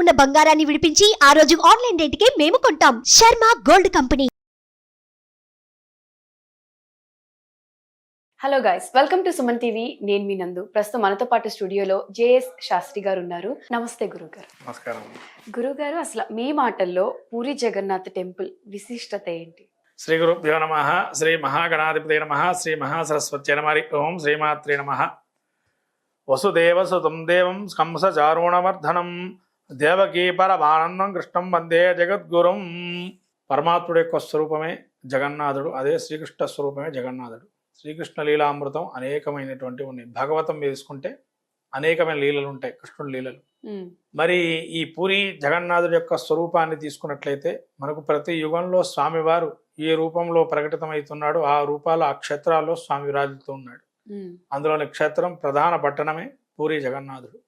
ఉన్న బంగారాన్ని విడిపించి ఆ రోజు ఆన్లైన్ రేటుకే మేము కొంటాం. Sharma gold company. Hello guys welcome to Suman TV నేను మీ నందు. ప్రస్తుతం మనతో పాటు స్టూడియోలో జేఎస్ శాస్త్రి గారు ఉన్నారు. నమస్తే గురుగారు. నమస్కారం. గురుగారు అసలు మీ మాటల్లో పూరి జగన్నాథ్ టెంపుల్ విశిష్టత ఏంటి? శ్రీ గురుభ్యో నమ శ్రీ మహాగణాధిపతి నమ శ్రీ మహాసరస్వతి నమ ఓం శ్రీమాత్రే నమ. వసుదేవసుతం దేవం కంసచారుణవర్ధనం దేవకీ పరమానందం కృష్ణం వందే జగద్గురుం. పరమాత్ముడు యొక్క స్వరూపమే జగన్నాథుడు అదే శ్రీకృష్ణ స్వరూపమే జగన్నాథుడు. శ్రీకృష్ణ లీలామృతం అనేకమైనటువంటి ఉన్నాయి. భాగవతం తీసుకుంటే అనేకమైన లీలలు ఉంటాయి కృష్ణుడి లీలలు. మరి ఈ పూరి జగన్నాథుడి యొక్క స్వరూపాన్ని తీసుకున్నట్లయితే మనకు ప్రతి యుగంలో స్వామివారు ఏ రూపంలో ప్రకటితమవుతున్నాడో ఆ రూపాలు ఆ క్షేత్రాల్లో స్వామి విరాజిల్తూ ఉన్నాడు. అందులోని క్షేత్రం ప్రధాన పట్టణమే పూరి జగన్నాథుడు.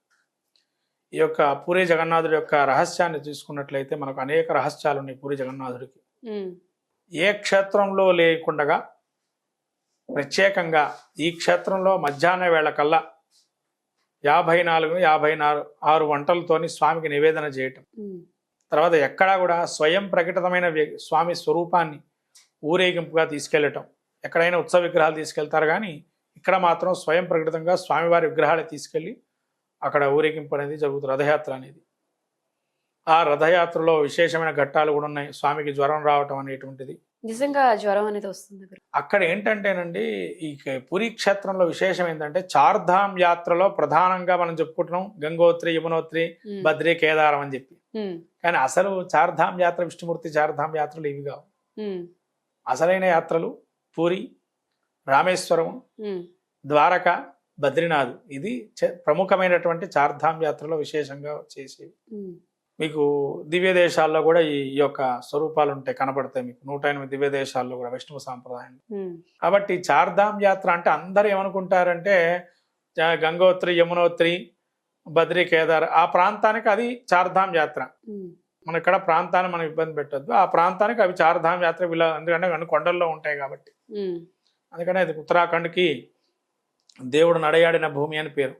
ఈ యొక్క పూరి జగన్నాథుడి యొక్క రహస్యాన్ని తీసుకున్నట్లయితే మనకు అనేక రహస్యాలు ఉన్నాయి పూరి జగన్నాథుడికి. ఏ క్షేత్రంలో లేకుండగా ప్రత్యేకంగా ఈ క్షేత్రంలో మధ్యాహ్న వేళ కల్లా యాభై నాలుగు యాభై నాలుగు ఆరు వంటలతోని స్వామికి నివేదన చేయటం. తర్వాత ఎక్కడా కూడా స్వయం ప్రకటితమైన స్వామి స్వరూపాన్ని ఊరేగింపుగా తీసుకెళ్ళటం. ఎక్కడైనా ఉత్సవ విగ్రహాలు తీసుకెళ్తారు కానీ ఇక్కడ మాత్రం స్వయం ప్రకటితంగా స్వామివారి విగ్రహాలు తీసుకెళ్ళి అక్కడ ఊరేగింపు అనేది జరుగుతుంది రథయాత్ర అనేది. ఆ రథయాత్రలో విశేషమైన ఘట్టాలు కూడా ఉన్నాయి. స్వామికి జ్వరం రావటం అనేటువంటిది. నిజంగా జ్వరం అనేది వస్తుంది అక్కడ ఏంటంటేనండి ఈ పురి క్షేత్రంలో విశేషం ఏంటంటే చార్ధామ్ యాత్రలో ప్రధానంగా మనం చెప్పుకుంటున్నాం గంగోత్రి యమునోత్రి బద్రి కేదారం అని చెప్పి. కానీ అసలు చార్ధామ్ యాత్ర విష్ణుమూర్తి చార్ధామ్ యాత్రలు ఇవి కావు. అసలైన యాత్రలు పూరి రామేశ్వరం ద్వారక బద్రీనాథ్. ఇది ప్రముఖమైనటువంటి చార్ధామ్ యాత్రలో విశేషంగా చేసేవి మీకు దివ్య దేశాల్లో కూడా ఈ యొక్క స్వరూపాలు ఉంటాయి కనపడతాయి మీకు. నూట ఎనిమిది దివ్య దేశాల్లో కూడా వైష్ణవ సాంప్రదాయంలో ఉమ్, కాబట్టి చార్ధామ్ యాత్ర అంటే అందరూ ఏమనుకుంటారంటే గంగోత్రి యమునోత్రి బద్రి కేదార్ ఆ ప్రాంతానికి అది చార్ధామ్ యాత్ర. మన ఇక్కడ ప్రాంతాన్ని మనం ఇబ్బంది పెట్టొద్దు. ఆ ప్రాంతానికి అవి చార్ధామ్ యాత్ర వీళ్ళ ఎందుకంటే కొండల్లో ఉంటాయి కాబట్టి. అందుకనే అది ఉత్తరాఖండ్కి దేవుడు నడయాడిన భూమి అని పేరు.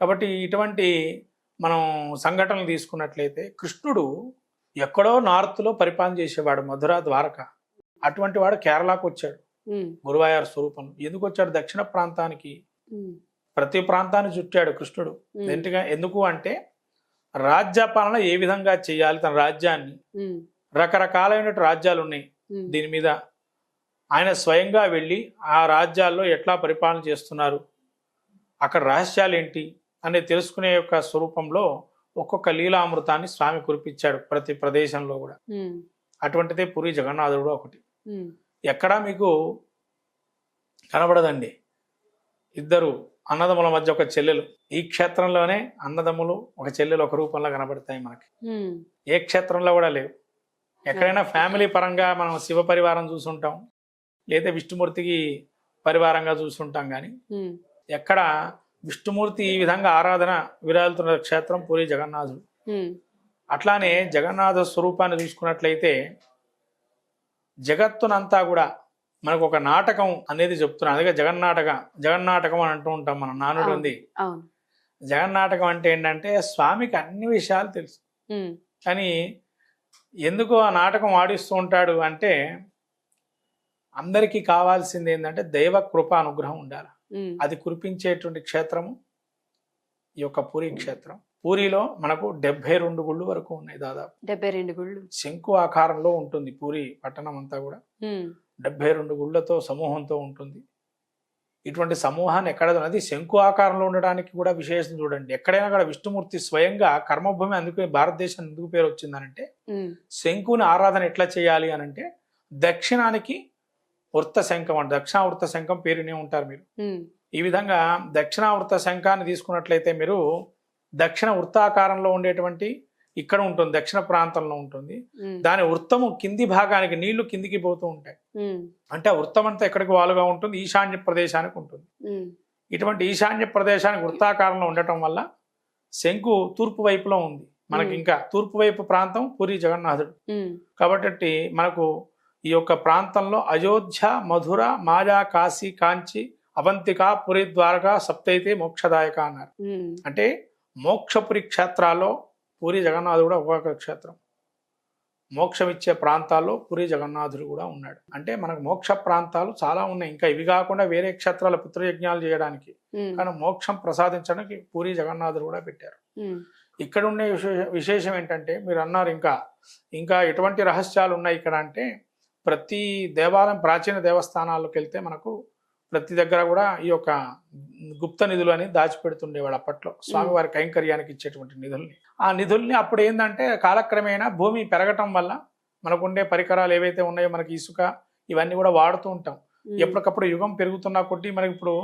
కాబట్టి ఇటువంటి మనం సంఘటనలు తీసుకున్నట్లయితే కృష్ణుడు ఎక్కడో నార్త్లో పరిపాలన చేసేవాడు మధుర ద్వారక. అటువంటి వాడు కేరళకు వచ్చాడు. గురువాయూర్ స్వరూపం. ఎందుకు వచ్చాడు? దక్షిణ ప్రాంతానికి. ప్రతి ప్రాంతాన్ని చుట్టాడు కృష్ణుడు. ఉమ్, ఎందుక అంటే రాజ్యపాలన ఏ విధంగా చేయాలి? తన రాజ్యాన్ని. రకరకాలైన రాజ్యాలు ఉన్నాయి దీని మీద ఆయన స్వయంగా వెళ్ళి ఆ రాజ్యాల్లో ఎట్లా పరిపాలన చేస్తున్నారు? అక్కడ రహస్యాలు ఏంటి అనేది తెలుసుకునే యొక్క స్వరూపంలో ఒక్కొక్క లీలామృతాన్ని స్వామి కురిపించాడు ప్రతి ప్రదేశంలో కూడా. అటువంటిదే పురి జగన్నాథుడు ఒకటి. ఎక్కడా మీకు కనబడదండి. ఇద్దరు అన్నదమ్ముల మధ్య ఒక చెల్లెలు. ఈ క్షేత్రంలోనే అన్నదమ్ములు ఒక చెల్లెలు ఒక రూపంలో కనబడతాయి మనకి. ఏ క్షేత్రంలో కూడా లేవు. ఎక్కడైనా ఫ్యామిలీ పరంగా మనం శివ పరివారం చూసుంటాం. లేదా విష్ణుమూర్తికి పరివారంగా చూసుంటాం కానీ ఎక్కడ విష్ణుమూర్తి ఈ విధంగా ఆరాధన విరాలుతున్న క్షేత్రం పూరి జగన్నాథుడు. అట్లానే జగన్నాథ స్వరూపాన్ని చూసుకున్నట్లయితే జగత్తునంతా కూడా మనకు ఒక నాటకం అనేది చెప్తున్నాను అందుకే జగన్నాటక జగన్నాటకం అని అంటూ ఉంటాం మనం నానుడు ఉంది. జగన్నాటకం అంటే ఏంటంటే స్వామికి అన్ని విషయాలు తెలుసు. కానీ ఎందుకు ఆ నాటకం ఆడిస్తూ ఉంటాడు అంటే అందరికీ కావాల్సింది ఏంటంటే దైవ కృప అనుగ్రహం ఉండాలి. అది కురిపించేటువంటి క్షేత్రము ఈ యొక్క పూరి క్షేత్రం. పూరిలో మనకు డెబ్బై రెండు గుళ్ళు వరకు ఉన్నాయి దాదాపు. డెబ్బై రెండు గుళ్ళు. శంకు ఆకారంలో ఉంటుంది పూరి పట్టణం అంతా కూడా. డెబ్బై రెండు గుళ్ళతో సమూహంతో ఉంటుంది. ఇటువంటి సమూహాన్ని ఎక్కడ అది శంకు ఆకారంలో ఉండడానికి కూడా విశేషం చూడండి. ఎక్కడైనా కూడా విష్ణుమూర్తి స్వయంగా కర్మభూమి అందుకే భారతదేశం ఎందుకు పేరు వచ్చిందనంటే శంకుని ఆరాధన ఎట్లా చేయాలి అని అంటే దక్షిణానికి వృత్త శంఖం అంటే దక్షిణావృత శంఖం పేరునే ఉంటారు మీరు. ఈ విధంగా దక్షిణావృత శంఖాన్ని తీసుకున్నట్లయితే మీరు దక్షిణ వృత్తాకారంలో ఉండేటువంటి ఇక్కడ ఉంటుంది దక్షిణ ప్రాంతంలో ఉంటుంది. దాని వృత్తము కింది భాగానికి నీళ్ళు కిందికి పోతూ ఉంటాయి. అంటే వృత్తం అంతా ఎక్కడికి వాలుగా ఉంటుంది? ఈశాన్య ప్రదేశానికి ఉంటుంది. ఇటువంటి ఈశాన్య ప్రదేశానికి వృత్తాకారంలో ఉండటం వల్ల శంకు తూర్పు వైపులో ఉంది. మనకి. ఇంకా తూర్పు వైపు ప్రాంతం పూరి జగన్నాథుడు. కాబట్టి మనకు ఈ యొక్క ప్రాంతంలో అయోధ్య మధుర మాయా కాశీ కాంచి అవంతిక పురి ద్వారక సప్తైతే మోక్షదాయక అన్నారు. అంటే మోక్షపురి క్షేత్రాల్లో పూరి జగన్నాథుడు కూడా ఒక్కొక్క క్షేత్రం. మోక్షం ఇచ్చే ప్రాంతాల్లో పూరి జగన్నాథుడు కూడా ఉన్నాడు. అంటే మనకు మోక్ష ప్రాంతాలు చాలా ఉన్నాయి. ఇంకా ఇవి కాకుండా వేరే క్షేత్రాల పితృయజ్ఞాలు చేయడానికి కానీ మోక్షం ప్రసాదించడానికి పూరి జగన్నాథుడు కూడా పెట్టారు. ఇక్కడ ఉండే విశేష విశేషం ఏంటంటే మీరు అన్నారు ఇంకా ఇంకా ఎటువంటి రహస్యాలు ఉన్నాయి ఇక్కడ అంటే ప్రతి దేవాలయం ప్రాచీన దేవస్థానాల్లోకి వెళ్తే మనకు ప్రతి దగ్గర కూడా ఈ యొక్క గుప్త నిధులు అని దాచిపెడుతుండేవాడు అప్పట్లో. స్వామివారి కైంకర్యానికి ఇచ్చేటువంటి నిధుల్ని. ఆ నిధుల్ని అప్పుడు ఏంటంటే కాలక్రమేణా భూమి పెరగటం వల్ల మనకుండే పరికరాలు ఏవైతే ఉన్నాయో మనకి ఇసుక ఇవన్నీ కూడా వాడుతూ ఉంటాం. ఎప్పటికప్పుడు యుగం పెరుగుతున్నా కొద్దీ మనకి ఇప్పుడు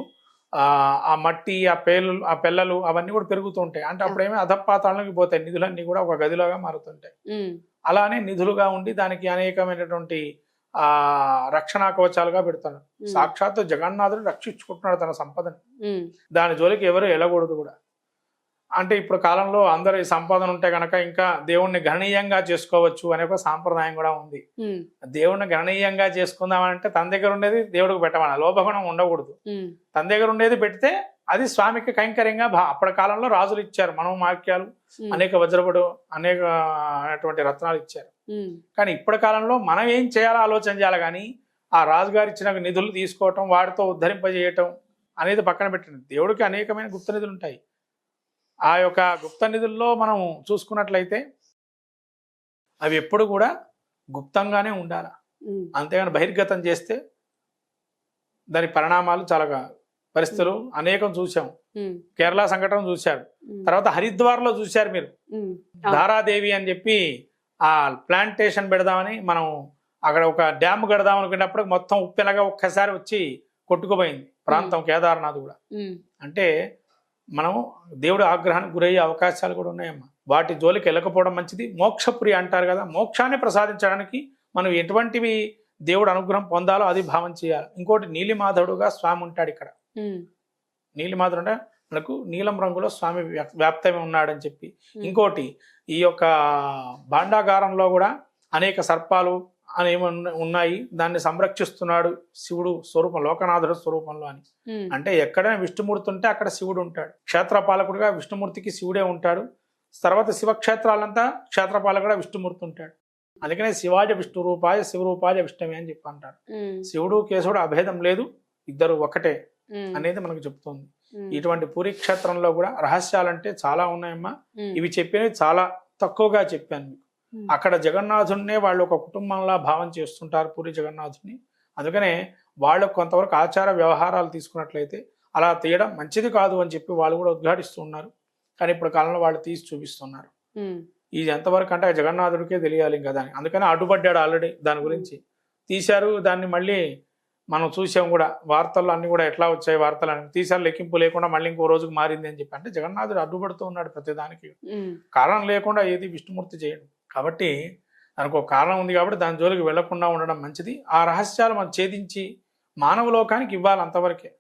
ఆ మట్టి ఆ పేలు ఆ పెల్లలు అవన్నీ కూడా పెరుగుతూ ఉంటాయి. అంటే అప్పుడేమీ అధపాతాళంకి పోతాయి. నిధులన్నీ కూడా ఒక గదిలాగా మారుతుంటాయి. అలానే నిధులుగా ఉండి దానికి అనేకమైనటువంటి ఆ రక్షణ కవచాలుగా పెడతాడు సాక్షాత్తు జగన్నాథుడు రక్షించుకుంటున్నాడు తన సంపదని. దాని జోలికి ఎవరు వెళ్ళకూడదు కూడా. అంటే ఇప్పుడు కాలంలో అందరూ సంపాదన ఉంటే కనుక ఇంకా దేవుణ్ణి గణనీయంగా చేసుకోవచ్చు అనే ఒక సాంప్రదాయం కూడా ఉంది. దేవుణ్ణి గణనీయంగా చేసుకుందామంటే తన దగ్గర ఉండేది దేవుడికి పెట్టమని లోభగుణం ఉండకూడదు. తన దగ్గర ఉండేది పెడితే అది స్వామికి కైంకర్యంగా అప్పటి కాలంలో రాజులు ఇచ్చారు మనం మాక్యాలు ఉమ్, అనేక వజ్రపడు అనేక అటువంటి రత్నాలు ఇచ్చారు. కానీ ఇప్పటి కాలంలో మనం ఏం చేయాలో ఆలోచన చేయాలి కానీ ఆ రాజుగారు ఇచ్చిన నిధులు తీసుకోవటం వాటితో ఉద్ధరింపజేయటం అనేది పక్కన పెట్టండి. దేవుడికి అనేకమైన గుప్త నిధులు ఉంటాయి. ఆ యొక్క గుప్త నిధుల్లో మనం చూసుకున్నట్లయితే అవి ఎప్పుడు కూడా గుప్తంగానే ఉండాలి. అంతేగాని బహిర్గతం చేస్తే దాని పరిణామాలు చాలా పరిస్థితులు అనేకం చూసాం కేరళ సంఘటన చూశారు. తర్వాత హరిద్వార్లో చూశారు మీరు. ధారాదేవి అని చెప్పి ఆ ప్లాంటేషన్ పెడదామని మనం అక్కడ ఒక డ్యామ్ కడదాం అనుకున్నప్పుడు మొత్తం ఉప్పెనగా ఒక్కసారి వచ్చి కొట్టుకుపోయింది. ప్రాంతం కేదార్నాథ్ కూడా. అంటే మనం దేవుడి ఆగ్రహానికి గురయ్యే అవకాశాలు కూడా ఉన్నాయమ్మా. వాటి జోలికి వెళ్ళకపోవడం మంచిది. మోక్షప్రియ అంటారు కదా మోక్షాన్ని ప్రసాదించడానికి మనం ఎటువంటివి దేవుడు అనుగ్రహం పొందాలో అది భావం చేయాలి. ఇంకోటి నీలిమాధవుడుగా స్వామి ఉంటాడు ఇక్కడ. నీలిమాధవుడు అంటే మనకు నీలం రంగులో స్వామి వ్యాప్- వ్యాప్తమై ఉన్నాడని చెప్పి. ఇంకోటి ఈ యొక్క భాండాగారంలో కూడా అనేక సర్పాలు అనేవి ఉన్న- ఉన్నాయి. దాన్ని సంరక్షిస్తున్నాడు శివుడు స్వరూపం లోకనాథుడు స్వరూపంలో అని. అంటే ఎక్కడైనా విష్ణుమూర్తి ఉంటే అక్కడ శివుడు ఉంటాడు. క్షేత్రపాలకుడుగా విష్ణుమూర్తికి శివుడే ఉంటాడు. తర్వాత శివక్షేత్రాలంతా క్షేత్రపాలకుడుగా విష్ణుమూర్తి ఉంటాడు. అందుకనే శివాజ విష్ణు రూపాయ శివరూపాయ విష్ణుమే అని చెప్పి అంటారు. శివుడు కేశవుడు అభేదం లేదు. ఇద్దరు ఒకటే అనేది మనకు చెప్తుంది. ఇటువంటి పూరి క్షేత్రంలో కూడా రహస్యాలంటే చాలా ఉన్నాయమ్మా. ఇవి చెప్పినవి చాలా తక్కువగా చెప్పాను మీకు. అక్కడ జగన్నాథుడినే వాళ్ళు ఒక కుటుంబంలా భావం చేస్తుంటారు పూరి జగన్నాథుడిని అందుకనే వాళ్ళు కొంతవరకు ఆచార వ్యవహారాలు తీసుకున్నట్లయితే అలా తీయడం మంచిది కాదు అని చెప్పి వాళ్ళు కూడా ఉద్ఘాటిస్తూ ఉన్నారు. కానీ ఇప్పుడు కాలంలో వాళ్ళు తీసి చూపిస్తున్నారు. ఇది ఎంతవరకు అంటే జగన్నాథుడికే తెలియాలి ఇంకా దాన్ని అందుకని అడ్డుపడ్డాడు ఆల్రెడీ దాని గురించి. తీశారు దాన్ని మళ్ళీ మనం చూసాం కూడా వార్తల్లో అన్ని కూడా ఎట్లా వచ్చాయి వార్తలు అని తీశారు లెక్కింపు లేకుండా మళ్ళీ ఇంకో రోజుకు మారింది అని చెప్పి. అంటే జగన్నాథుడు అడ్డుపడుతూ ఉన్నాడు ప్రతిదానికి కారణం లేకుండా ఏది విష్ణుమూర్తి చేయడు. కాబట్టి దానికి ఒక కారణం ఉంది కాబట్టి దాని జోలికి వెళ్ళకుండా ఉండడం మంచిది. ఆ రహస్యాలు మనం ఛేదించి మానవ లోకానికి ఇవ్వాలి అంతవరకే.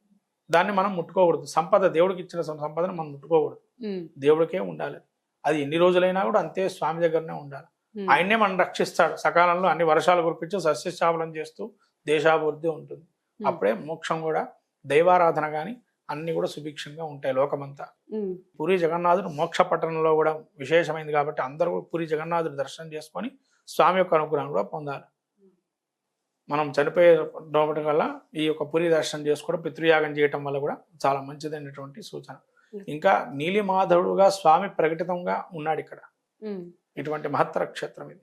దాన్ని మనం ముట్టుకోకూడదు. సంపద దేవుడికి ఇచ్చిన సంపదను మనం ముట్టుకోకూడదు. దేవుడికే ఉండాలి. అది ఎన్ని రోజులైనా కూడా అంతే స్వామి దగ్గరనే ఉండాలి. ఆయన్నే మనం రక్షిస్తాడు. సకాలంలో అన్ని వర్షాలు కురిపించి సస్యశ్యామలం చేస్తూ దేశాభివృద్ధి ఉంటుంది. అప్పుడే మోక్షం కూడా దైవారాధన కానీ అన్ని కూడా సుభిక్షంగా ఉంటాయి లోకమంతా. పూరి జగన్నాథుడు మోక్ష పట్టణంలో కూడా విశేషమైంది కాబట్టి అందరూ కూడా పూరి జగన్నాథుడు దర్శనం చేసుకొని స్వామి యొక్క అనుగ్రహం కూడా పొందాలి. మనం చనిపోయే కల్లా ఈ యొక్క పూరి దర్శనం చేసుకోవడం పితృయాగం చేయటం వల్ల కూడా చాలా మంచిదైనటువంటి సూచన. ఇంకా నీలిమాధవుడుగా స్వామి ప్రకటితంగా ఉన్నాడు ఇక్కడ. ఇటువంటి మహత్తర క్షేత్రం ఇది.